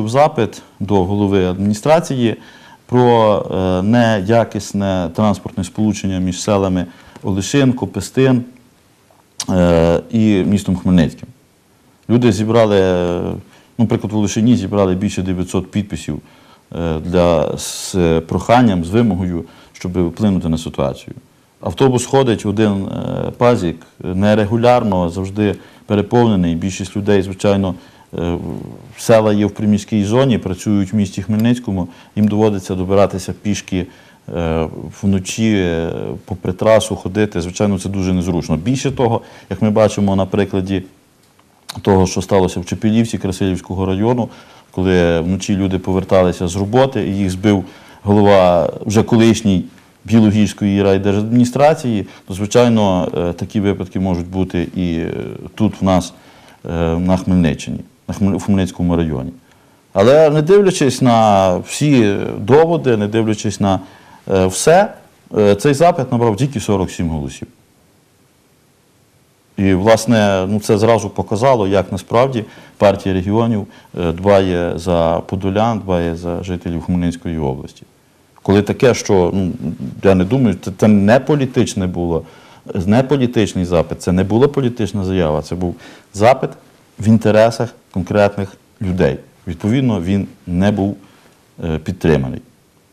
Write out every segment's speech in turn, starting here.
запит до голови адміністрації про е, неякісне транспортне сполучення між селами Олешинко, Пестин е, і містом Хмельницьким. Люди зібрали, е, ну, наприклад, в Олешині зібрали більше 900 підписів для, з проханням, з вимогою, щоб вплинути на ситуацію. Автобус ходить один пазік нерегулярно, завжди переповнений. Більшість людей, звичайно, села є в приміській зоні, працюють в місті Хмельницькому. Їм доводиться добиратися пішки е, вночі е, попри трасу, ходити. Звичайно, це дуже незручно. Більше того, як ми бачимо на прикладі того, що сталося в Чепілівці Красилівського району, коли вночі люди поверталися з роботи, і їх збив голова вже колишній Білогірської райдержадміністрації, то, звичайно, е, такі випадки можуть бути і е, тут в нас е, на Хмельниччині, в Хмельницькому районі. Але не дивлячись на всі доводи, не дивлячись на е, все, е, цей запит набрав тільки 47 голосів. І, власне, ну, це зразу показало, як насправді партія регіонів е, дбає за подолян, дбає за жителів Хмельницької області. Коли таке, що ну, я не думаю, це, це не політичне було, не політичний запит, це не була політична заява, це був запит в інтересах конкретних людей. Відповідно, він не був е, підтриманий.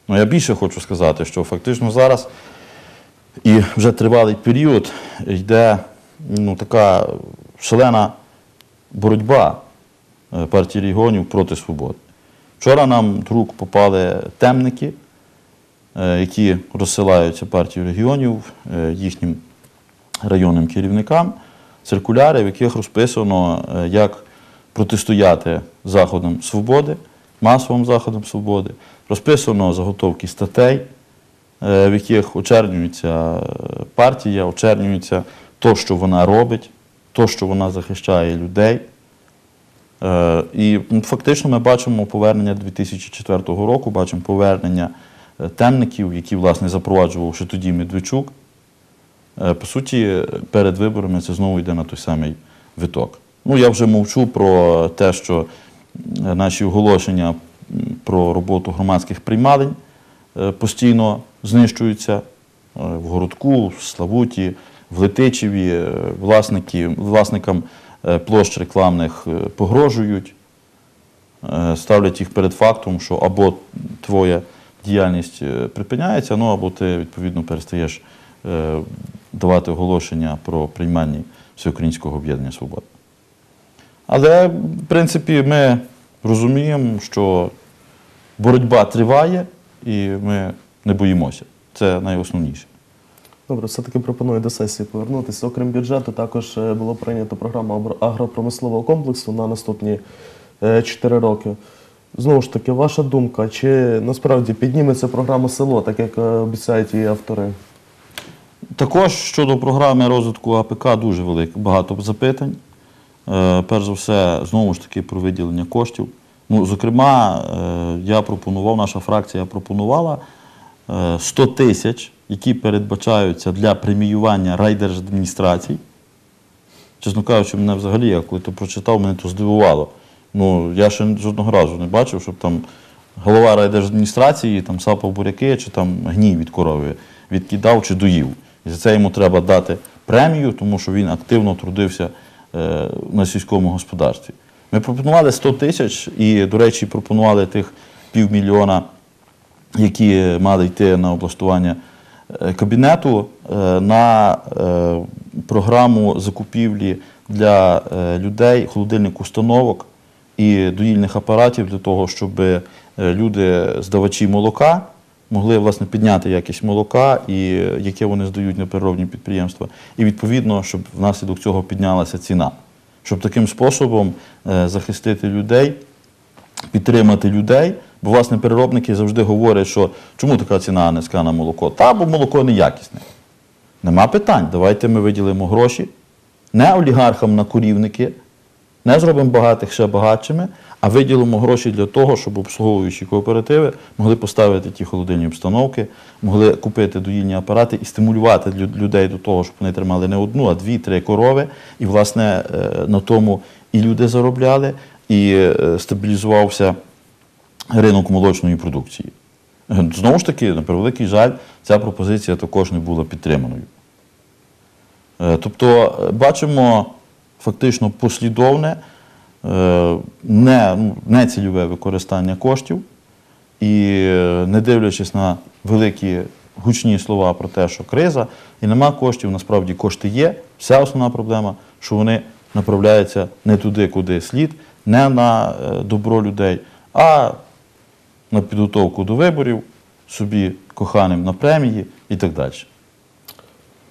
Ну, я більше хочу сказати, що фактично зараз і вже тривалий період йде ну, така шалена боротьба е, партії регіонів проти свободи. Вчора нам рук попали темники, е, які розсилаються партією регіонів їхнім районним керівникам, циркуляри, в яких розписано, е, як протистояти заходам свободи, масовим заходам свободи, розписано заготовки статей, е, в яких очернюється е, партія, очернюється то, що вона робить, то, що вона захищає людей. І фактично ми бачимо повернення 2004 року, бачимо повернення темників, які, власне, запроваджував ще тоді Медведчук. Е, По суті, перед виборами це знову йде на той самий виток. Ну, я вже мовчу про те, що е, наші оголошення про роботу громадських приймалень е, постійно знищуються в Городку, в Славуті, в Летичеві. Власники, власникам площ рекламних погрожують, ставлять їх перед фактом, що або твоя діяльність припиняється, ну або ти відповідно перестаєш давати оголошення про приймання Всеукраїнського об'єднання свободи. Але, в принципі, ми розуміємо, що боротьба триває і ми не боїмося. Це найосновніше. Добре, все-таки пропоную до сесії повернутися. Окрім бюджету, також е, було прийнято програма агропромислового комплексу на наступні 4 роки. Знову ж таки, ваша думка, чи насправді підніметься програма село, так як е, обіцяють її автори? Також щодо програми розвитку АПК дуже велике, багато запитань. Е, Перш за все, знову ж таки, про виділення коштів. Ну, зокрема, е, я пропонував, наша фракція пропонувала е, 100 тисяч, які передбачаються для преміювання райдержадміністрацій. Чесно кажучи, мене взагалі, я коли то прочитав, мене то здивувало. Ну, я ще жодного разу не бачив, щоб там голова райдержадміністрації там сапав буряки чи там гній від корови відкидав чи доїв. І за це йому треба дати премію, тому що він активно трудився е, на сільському господарстві. Ми пропонували 100 тисяч і, до речі, пропонували тих півмільйона, які мали йти на облаштування е, кабінету е, на програму закупівлі для людей холодильних установок і доїльних апаратів для того, щоб люди, здавачі молока, могли власне підняти якість молока, і е, яке вони здають на переробні підприємства, і відповідно, щоб внаслідок цього піднялася ціна, щоб таким способом е, захистити людей підтримати людей, бо власне переробники завжди говорять, що чому така ціна низька на молоко? Та бо молоко неякісне. Нема питань. Давайте ми виділимо гроші не олігархам на корівники, не зробимо багатих ще багатшими, а виділимо гроші для того, щоб обслуговуючі кооперативи могли поставити ті холодильні обстановки, могли купити доїльні апарати і стимулювати людей до того, щоб вони тримали не одну, а дві-три корови. І, власне, е, на тому і люди заробляли, і е, стабілізувався ринок молочної продукції. Знову ж таки, на превеликий жаль, ця пропозиція також не була підтриманою. Е, Тобто бачимо фактично послідовне, е, не, нецільове використання коштів, і е, не дивлячись на великі гучні слова про те, що криза, і нема коштів, насправді кошти є. Вся основна проблема, що вони направляються не туди, куди слід, не на е, добро людей, а на підготовку до виборів, собі коханим на премії і так далі.